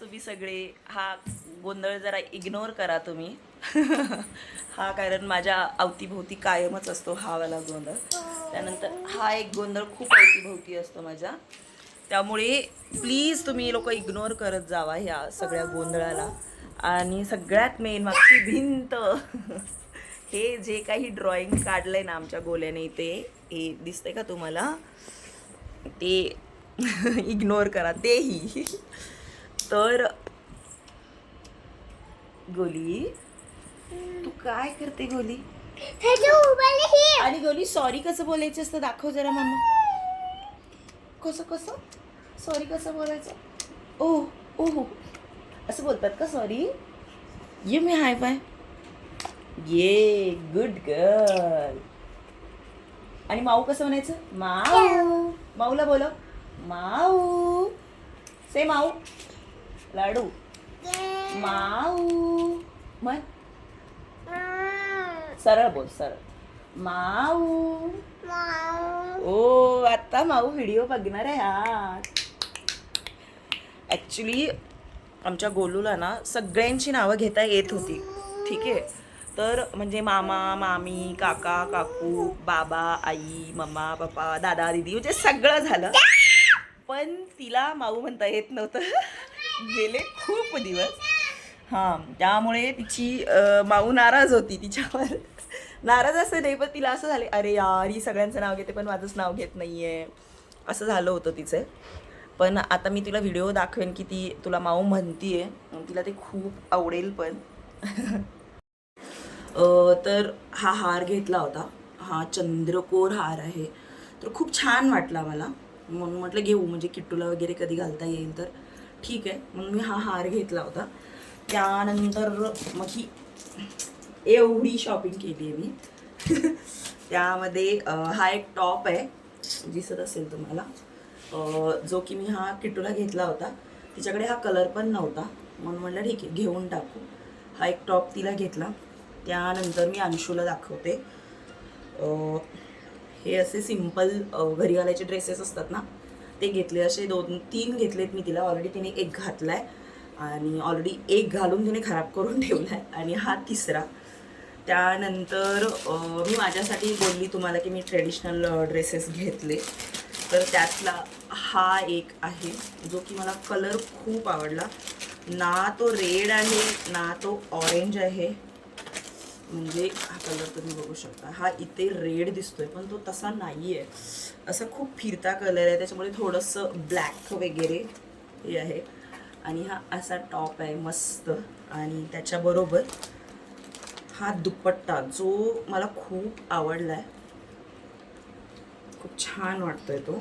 तुम्ही सगळे हा गोंधळ जरा इग्नोर करा तुम्ही. हा कारण माझ्या अवतीभोवती कायमच असतो हा वाला गोंधळ. त्यानंतर हा एक गोंधळ खूप अवतीभोवती असतो माझ्या. त्यामुळे प्लीज तुम्ही लोक इग्नोर करत जावा ह्या सगळ्या गोंधळाला. आणि सगळ्यात मेन मागची भिंत. हे जे काही ड्रॉइंग काढलंय ना आमच्या गोल्याने ते हे दिसतंय का तुम्हाला? ते इग्नोर करा तेही. तर गोली. तू काय करते गोली? आणि गोली सॉरी कसं बोलायचं असतं? दाखव जरा मम्मा कसं कसं? सॉरी कसं बोलायचं? ओ ओ हो. असं बोलतात का? सॉरी ये मी हाय बाय. ये गुड गर्ल आणि माऊ कसं म्हणायचं? माऊ. माऊला बोल माऊ. से माऊ. लाडू. माऊ. म्हण. सरळ बोल सरळ. माऊ. ओ आता माऊ व्हिडिओ बघणार आहे हा. ॲक्च्युली आमच्या गोलूला ना सगळ्यांची नावं घेता येत होती. ठीक आहे? तर म्हणजे मामा मामी काका काकू बाबा आई मम्मा पप्पा दादा दिदी म्हणजे सगळं झालं. पण तिला माऊ म्हणता येत नव्हतं. गेले खूप दिवस. हां त्यामुळे तिची माऊ नाराज होती तिच्यावर. नाराज असं नाही पण तिला असं झाले अरे यार ही सगळ्यांचं नाव घेते पण माझंच नाव घेत नाही आहे असं झालं होतं तिचं. पण आता मी तुला व्हिडिओ दाखवेन की ती तुला माऊ म्हणतीये. तिला ते खूप आवडेल पण. तर हा हार घेतला होता. हा चंद्रकोर हार आहे. तर खूप छान वाटला मला. म्हणून म्हटलं घेऊ म्हणजे किट्टूला वगैरे कधी घालता येईल तर. ठीक आहे. म्हणून मी हा हार घेतला होता. त्यानंतर मग ही एवढी शॉपिंग केली आहे मी. त्यामध्ये हा एक टॉप आहे. दिसत असेल तुम्हाला. जो की मी हा किटूला घेतला होता. तिच्याकडे हा कलर पण नव्हता. म्हणून म्हणलं ठीक आहे घेऊन टाकू. हा एक टॉप तिला घेतला. त्यानंतर मी अंशूला दाखवते. हे असे सिंपल घरी घालायचे ड्रेसेस असतात ना ते घेतले असे दोन तीन घेतलेत मी तिला. ऑलरेडी तिने एक घातला आहे आणि ऑलरेडी एक घालून तिने खराब करून ठेवला आहे आणि हा तिसरा. त्यानंतर मी माझ्यासाठी बोलली तुम्हाला की मी ट्रेडिशनल ड्रेसेस घेतले. तर त्यातला हा एक आहे जो की मला कलर खूप आवडला. ना तो रेड आहे ना तो ऑरेंज आहे. म्हणजे हा कलर तुम्ही बघू शकता. हा इथे रेड दिसतोय पण तो तसा नाही आहे असा खूप फिरता कलर आहे त्याच्यामुळे थोडंसं ब्लॅक वगैरे हे आहे. आणि हा असा टॉप आहे मस्त. आणि त्याच्याबरोबर हा दुपट्टा जो मला खूप आवडला आहे खूप छान वाटतोय तो.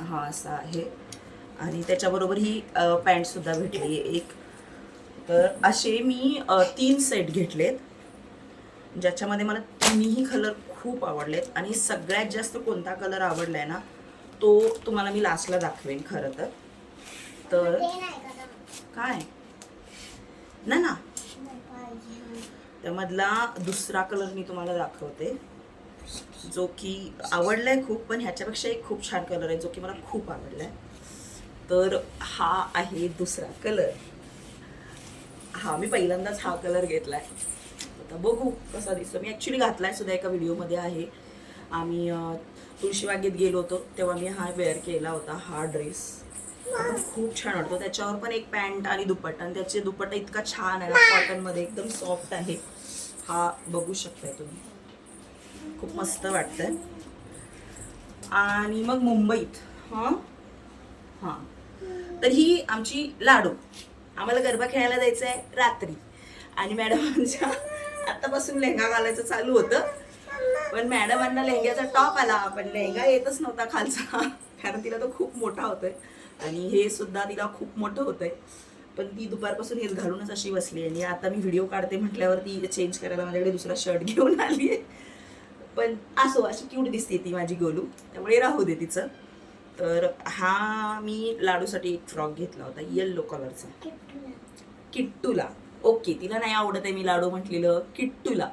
हा असा आहे. आणि त्याच्याबरोबर ही पॅन्टसुद्धा भेटली. आहे एक तर असे मी तीन सेट घेतलेत ज्याच्यामध्ये मला तिन्ही कलर खूप आवडलेत आणि सगळ्यात जास्त कोणता कलर आवडलाय ना तो तुम्हाला मी लास्टला दाखवेन खरं तर. तर काय? ना ना. त्यामधला दुसरा कलर मी तुम्हाला दाखवते जो की आवडलाय खूप पण ह्याच्यापेक्षा एक खूप छान कलर आहे जो की मला खूप आवडलाय. तर हा आहे दुसरा कलर हा मी पहिल्यांदाच हा कलर घेतलाय. आता बघू कसा दिसतो. मी ॲक्च्युली घातलाय सुद्धा एका व्हिडिओमध्ये आहे. आम्ही तुळशीबागेत गेलो होतो तेव्हा मी हा वेअर केला होता हा ड्रेस खूप छान वाटतो. त्याच्यावर पण एक पॅन्ट आणि दुपट्टा. आणि त्याचे दुपट्टा इतका छान आहे कॉटनमध्ये एकदम सॉफ्ट आहे. हा बघू शकताय तुम्ही. खूप मस्त वाटतंय. आणि मग मुंबईत हां? हां. तर ही आमची लाडू. आम्हाला गरबा खेळायला जायचं आहे रात्री. आणि मॅडमांच्या आतापासून लेहंगा घालायचं चालू होतं. पण मॅडमांना लेहंग्याचा टॉप आला पण लेहंगा येतच नव्हता खालचा कारण तिला तो खूप मोठा होतोय. आणि हे सुद्धा तिला खूप मोठं होतंय. पण ती दुपारपासून हेच घालूनच अशी बसली आणि आता मी व्हिडिओ काढते म्हटल्यावर ती चेंज करायला माझ्याकडे दुसरा शर्ट घेऊन आली आहे पण असो अशी क्यूट दिसते ती माझी गोलू. त्यामुळे राहू दे तिचं. तर हा मी लाडूसाठी एक फ्रॉक घेतला होता येल्लो कलरचा किट्टूला. ओके तिला नाही आवडत आहे मी लाडू म्हटलेलं किट्टूला.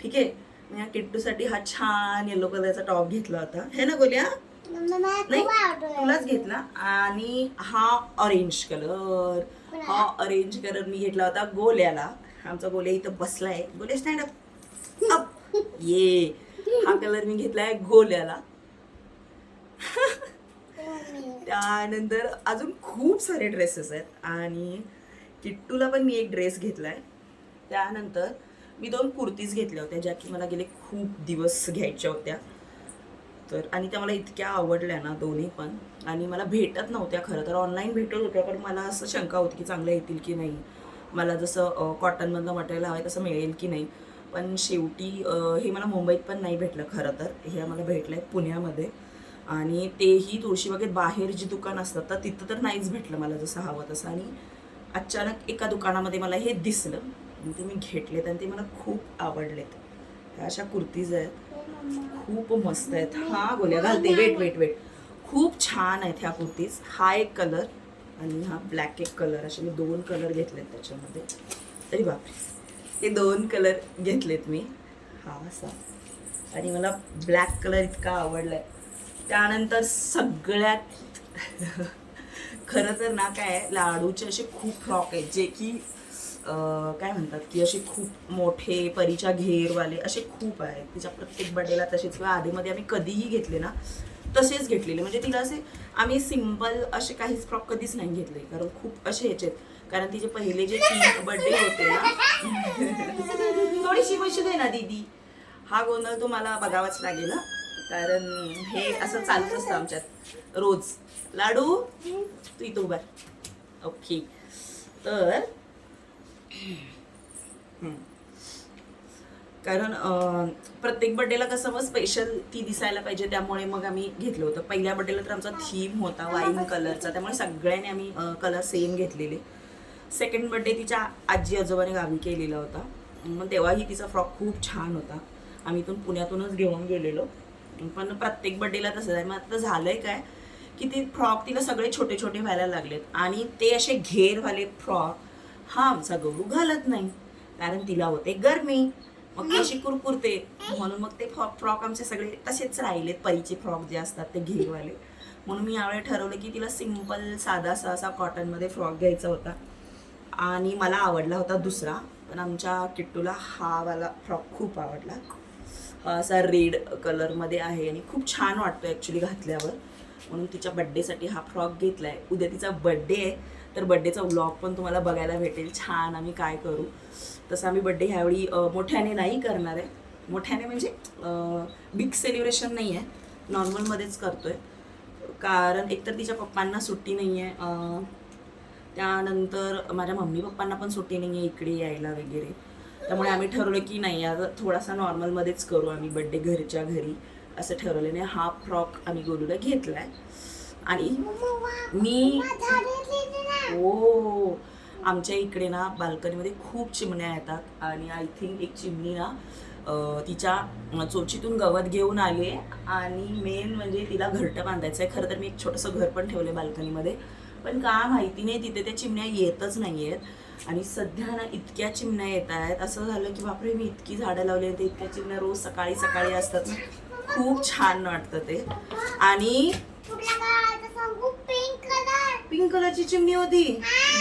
ठीक आहे? मी या किट्टूसाठी हा छान येल्लो कलरचा टॉप घेतला होता. हे ना गोल्या? नाही तुलाच घेतला? आणि हा ऑरेंज कलर हा ऑरेंज कलर मी घेतला होता गोल्याला. आमचा गोल्या इथं बसलाय. गोल्या स्टँड अप अप ये. हा कलर मी घेतलाय गोल्याला. त्यानंतर अजून खूप सारे ड्रेसेस आहेत. आणि किट्टूला पण मी एक ड्रेस घेतला आहे त्यानंतर मी दोन कुर्तीज घेतल्या होत्या ज्या की मला गेले खूप दिवस घ्यायच्या होत्या. तर आणि त्या मला इतक्या आवडल्या ना दोन्ही पण. आणि मला भेटत नव्हत्या खरं तर. ऑनलाईन भेटत होत्या पण मला असं शंका होती की चांगल्या येतील की नाही. मला जसं कॉटनमधलं मटेरियल हवं आहे तसं मिळेल की नाही. पण शेवटी हे मला मुंबईत पण नाही भेटलं खरं तर. हे मला भेटलं आहे पुण्यामध्ये. आणि तेही तुळशीबागेत बाहेर जी दुकान असतात तर तिथं तर नाहीच भेटलं मला जसं हवं तसं. आणि अचानक एका दुकानामध्ये मला हे दिसलं. आणि ते मी घेतलेत आणि ते मला खूप आवडलेत. ह्या अशा कुर्तीज आहेत. खूप मस्त आहेत. हा गोल्या घालते. वेट वेट वेट खूप छान आहेत ह्या कुर्तीज. हा एक कलर आणि हा ब्लॅक एक कलर. असे मी दोन कलर घेतलेत त्याच्यामध्ये. तरी बापरे. हे दोन कलर घेतलेत मी. हा असा. आणि मला ब्लॅक कलर इतका आवडला आहे त्यानंतर सगळ्यात खरं तर ना काय लाडूचे असे खूप फ्रॉक आहेत जे की काय म्हणतात की असे खूप मोठे परीच्या घेरवाले असे खूप आहेत. तिच्या प्रत्येक बर्थडेला तसेच किंवा आधीमध्ये आम्ही कधीही घेतले ना तसेच घेतलेले. म्हणजे तिला असे आम्ही सिंपल असे काहीच फ्रॉक कधीच नाही घेतले कारण खूप असे ह्याचे आहेत. कारण तिचे पहिले जे तीन बर्थडे होते ना थोडीशी म्हशी दे ना दीदी. हा गोंधळ तुम्हाला बघावाच लागेल ना कारण हे असं चालत असतं आमच्यात. रोज. लाडू? तू इथं उभा ओके तर कारण प्रत्येक बर्थडेला कसं मग स्पेशल ती दिसायला पाहिजे त्यामुळे मग आम्ही घेतलं होतं. पहिल्या बर्थडेला तर आमचा थीम होता वाईन कलरचा त्यामुळे सगळ्यांनी आम्ही कलर सेम घेतलेले. सेकंड बर्थडे तिच्या आजी आजोबाने गावी केलेला होता. मग तेव्हाही तिचा फ्रॉक खूप छान होता. आम्ही इथून पुण्यातूनच घेऊन गेलेलो. पण प्रत्येक बर्थडेला तसंच आहे. मग आता झालंय काय? की ते फ्रॉक तिला सगळे छोटे छोटे व्हायला लागलेत. आणि ते असे घेरवाले फ्रॉक हा आमचा गौरू घालत नाही. कारण तिला होते गरमी. मग ती अशी कुरकुरते. म्हणून मग ते फ्रॉक आमचे सगळे तसेच राहिलेत. परीचे फ्रॉक जे असतात ते घेरवाले. म्हणून मी यावेळी ठरवलं की तिला सिंपल साधासा असा कॉटनमध्ये फ्रॉक घ्यायचा होता. आणि मला आवडला होता दुसरा. पण आमच्या किट्टूला हा वाला फ्रॉक खूप आवडला. असा रेड कलरमध्ये आहे आणि खूप छान वाटतो ॲक्च्युली घातल्यावर. म्हणून तिच्या बड्डेसाठी हा फ्रॉक घेतला आहे उद्या तिचा बड्डे आहे तर बड्डेचा व्लॉग पण तुम्हाला बघायला भेटेल. छान आम्ही काय करू. तसं आम्ही बड्डे ह्यावेळी मोठ्याने नाही करणार आहे. मोठ्याने म्हणजे बिग सेलिब्रेशन नाही आहे नॉर्मलमध्येच करतो आहे कारण एकतर तिच्या पप्पांना सुट्टी नाही आहे त्यानंतर माझ्या मम्मी पप्पांना पण सुट्टी नाही आहे इकडे यायला वगैरे. त्यामुळे आम्ही ठरवलं की नाही आता थोडासा नॉर्मलमध्येच करू आम्ही बड्डे घरच्या घरी असं ठरवल्याने हा फ्रॉक आम्ही गोलूला घेतलाय. आणि मी हो आमच्या इकडे ना बाल्कनीमध्ये खूप चिमण्या येतात. आणि आय थिंक एक चिमणी ना तिच्या चोचीतून गवत घेऊन आली आणि मेन म्हणजे तिला घरटं बांधायचं आहे खरं तर मी एक छोटंसं घर पण ठेवलं आहे बाल्कनीमध्ये. पण का माहिती नाही तिथे त्या चिमण्या येतच नाही आहेत आणि सध्या ना इतक्या चिमण्या येत आहेत. असं झालं की बापरे मी इतकी झाडं लावली आहेत इतक्या चिमण्या रोज सकाळी सकाळी असतात. खूप छान वाटतं ते. आणि पिंक कलरची चिमणी होती.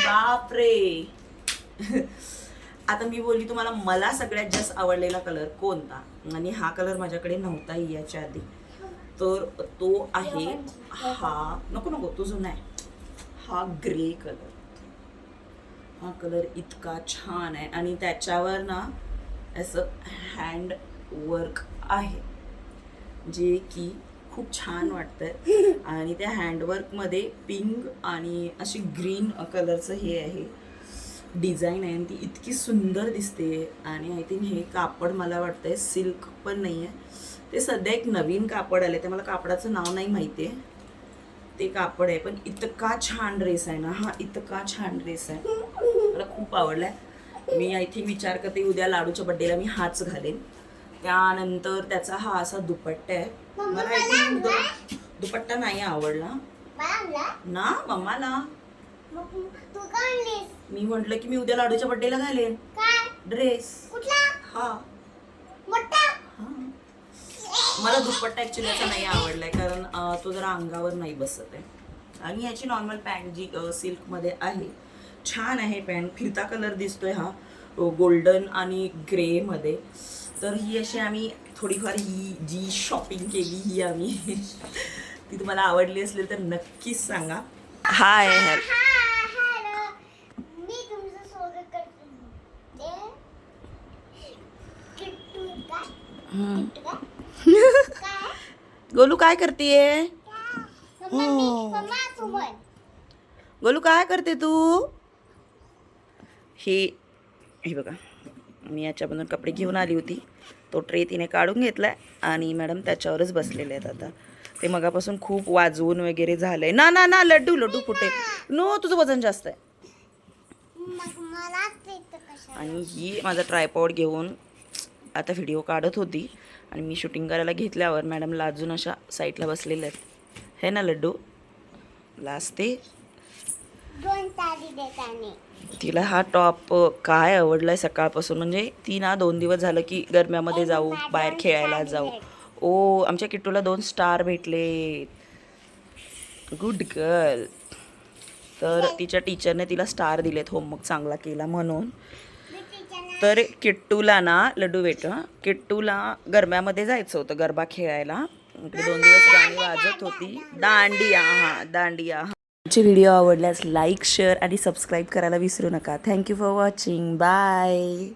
बापरे. आता मी बोलली तुम्हाला मला सगळ्यात जास्त आवडलेला कलर कोणता? आणि हा कलर माझ्याकडे नव्हता याच्या आधी. तर तो आहे हा. नको नको तो जुना आहे. हा ग्रे कलर. हा कलर इतका छान आहे आणि त्याच्यावर ना असं हँड वर्क आहे. जे की खूप छान वाटतंय. आणि त्या हँडवर्कमध्ये पिंक आणि अशी ग्रीन कलरचं हे आहे. डिझाईन आहे आणि ती इतकी सुंदर दिसते. आणि आय थिंक हे कापड मला वाटतंय सिल्क पण नाही आहे ते सध्या एक नवीन कापड आले ते मला कापडाचं नाव नाही माहिती आहे ते कापड आहे पण इतका छान ड्रेस आहे ना हा इतका छान ड्रेस आहे. मला खूप आवडलाय. मी आय थिंक विचार करते उद्या लाडूच्या बड्डेला मी हाच घालेन. त्यानंतर त्याचा हा असा दुपट्टा आहे. मला आय थिंक दुपट्टा नाही आवडला. ना मम्माला? मी म्हटलं की मी उद्या लाडूच्या बड्डेला घालेन. ड्रेस हा. मला दुपट्टा ॲक्च्युली याचा नाही आवडलाय कारण अं, तो जरा अंगावर नाही बसत आहे. आणि याची नॉर्मल पॅन्ट जी सिल्कमध्ये आहे छान आहे पॅन्ट फिरता कलर दिसतोय हा गोल्डन आणि ग्रेमध्ये तर ही अशी आम्ही थोडीफार ही जी शॉपिंग केली ही आम्ही ती तुम्हाला आवडली असेल तर नक्कीच सांगा. हाय हॅल हा हॅलो मी तुमचं स्वागत करते किट्टू काय किट्टू काय काय गोलू काय करतेय? मम्मा मी मम्मा तू म्हण गोलू काय करते तू? हे हे बघा. मी याच्यामधून कपडे घेऊन आली होती. तो ट्रे तिने काढून घेतलाय आणि मॅडम त्याच्यावरच बसलेले आहेत आता. ते मगापासून खूप वाजवून वगैरे झालंय. ना ना ना लड्डू लड्डू कुठे नो तुझं वजन जास्त आहे. आणि ही माझा ट्रायपॉड घेऊन आता व्हिडिओ काढत होती आणि मी शूटिंग करायला घेतल्यावर मॅडम लाजून अशा साईडला बसलेल्या आहेत. हे ना लड्डू? देताने. तिला हा टॉप काय आवडलाय सकाळपासून? म्हणजे ती ना दोन दिवस झालं की गरम्यामध्ये जाऊ बाहेर खेळायला जाऊ. ओ आमच्या किट्टूला दोन स्टार भेटले. गुड गर्ल तर तिच्या टीचरने तिला स्टार दिलेत. होमवर्क चांगला केला म्हणून. तर किट्टूला ना लड्डू बेट किट्टूला गरब्यामध्ये जायचं होतं गरबा खेळायला. दोन दिवस गाणी वाजत होती. दांडिया हा दांडिया आमचे व्हिडिओ आवडल्यास लाईक शेअर आणि सबस्क्राईब करायला विसरू नका. Thank you for watching. Bye.